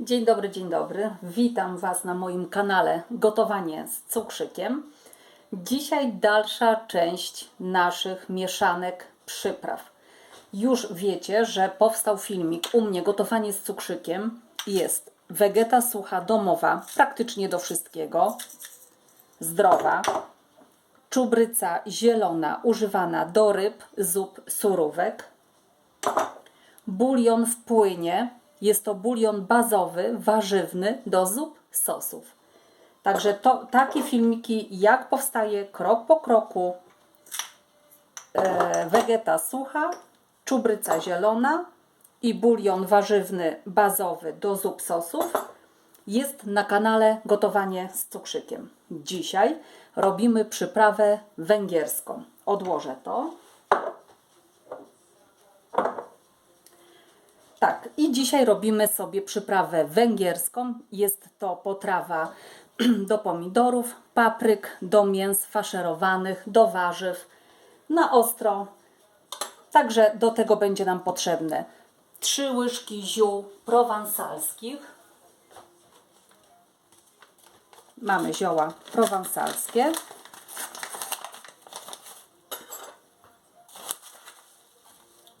Dzień dobry, dzień dobry. Witam Was na moim kanale Gotowanie z cukrzykiem. Dzisiaj dalsza część naszych mieszanek przypraw. Już wiecie, że powstał filmik u mnie Gotowanie z cukrzykiem. Jest wegeta sucha domowa, praktycznie do wszystkiego. Zdrowa. Czubryca zielona, używana do ryb, zup, surówek bulion w płynie. Jest to bulion bazowy, warzywny do zup, sosów. Także to, takie filmiki, jak powstaje krok po kroku e, wegeta sucha, czubryca zielona i bulion warzywny bazowy do zup, sosów, jest na kanale Gotowanie z cukrzykiem. Dzisiaj robimy przyprawę węgierską. Odłożę to. Tak, i dzisiaj robimy sobie przyprawę węgierską. Jest to potrawa do pomidorów, papryk, do mięs faszerowanych, do warzyw, na ostro. Także do tego będzie nam potrzebne 3 łyżki ziół prowansalskich. Mamy zioła prowansalskie.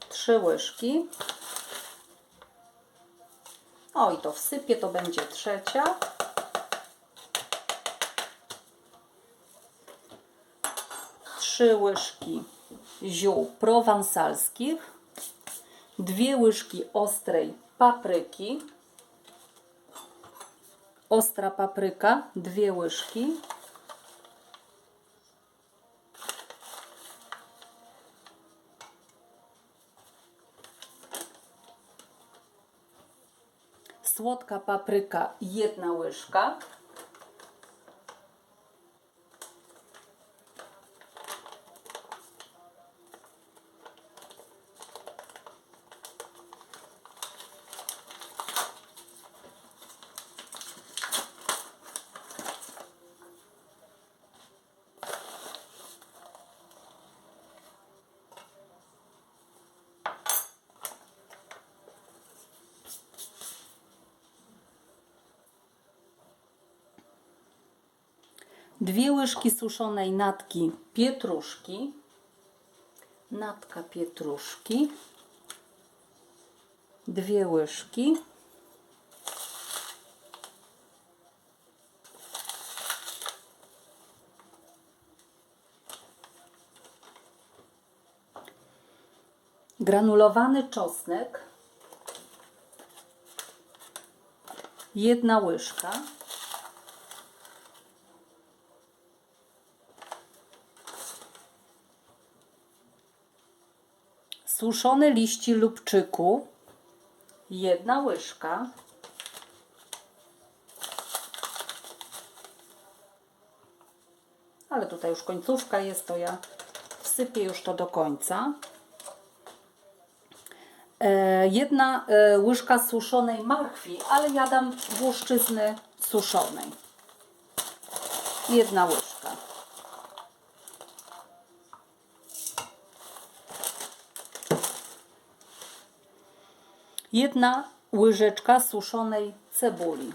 Trzy łyżki. O, i to wsypię, to będzie trzecia. Trzy łyżki ziół prowansalskich. Dwie łyżki ostrej papryki. Ostra papryka, dwie łyżki. Słodka papryka jedna łyżka. Dwie łyżki suszonej natki pietruszki. Natka pietruszki. Dwie łyżki. Granulowany czosnek. Jedna łyżka. Suszone liści lubczyku, jedna łyżka. Ale tutaj już końcówka jest, to ja wsypię już to do końca. E, jedna e, łyżka suszonej marchwi, ale ja dam włoszczyzny suszonej. Jedna łyżka. Jedna łyżeczka suszonej cebuli.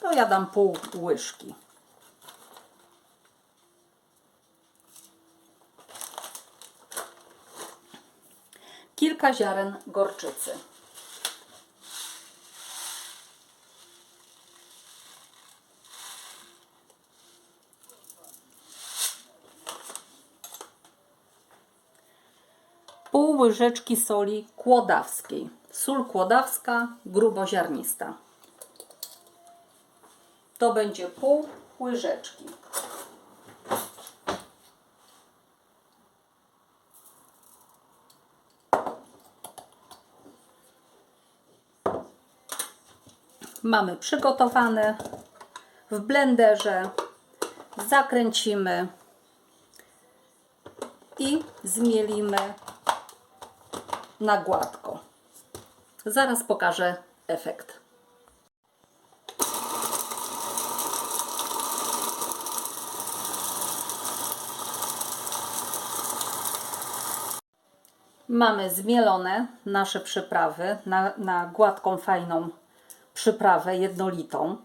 To ja dam pół łyżki. Kilka ziaren gorczycy. pół łyżeczki soli kłodawskiej. Sól kłodawska, gruboziarnista. To będzie pół łyżeczki. Mamy przygotowane w blenderze. Zakręcimy i zmielimy na gładko. Zaraz pokażę efekt. Mamy zmielone nasze przyprawy na, na gładką, fajną przyprawę jednolitą.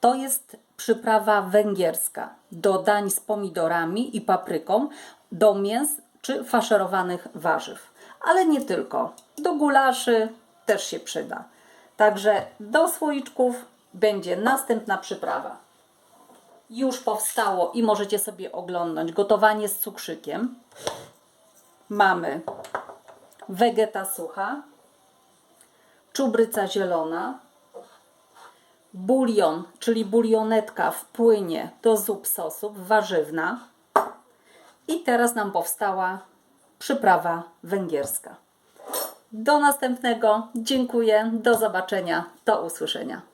To jest przyprawa węgierska do dań z pomidorami i papryką, do mięs czy faszerowanych warzyw. Ale nie tylko. Do gulaszy też się przyda. Także do słoiczków będzie następna przyprawa. Już powstało i możecie sobie oglądać gotowanie z cukrzykiem. Mamy wegeta sucha, czubryca zielona, bulion, czyli bulionetka w płynie do zup sosów, warzywna. I teraz nam powstała przyprawa węgierska. Do następnego. Dziękuję. Do zobaczenia. Do usłyszenia.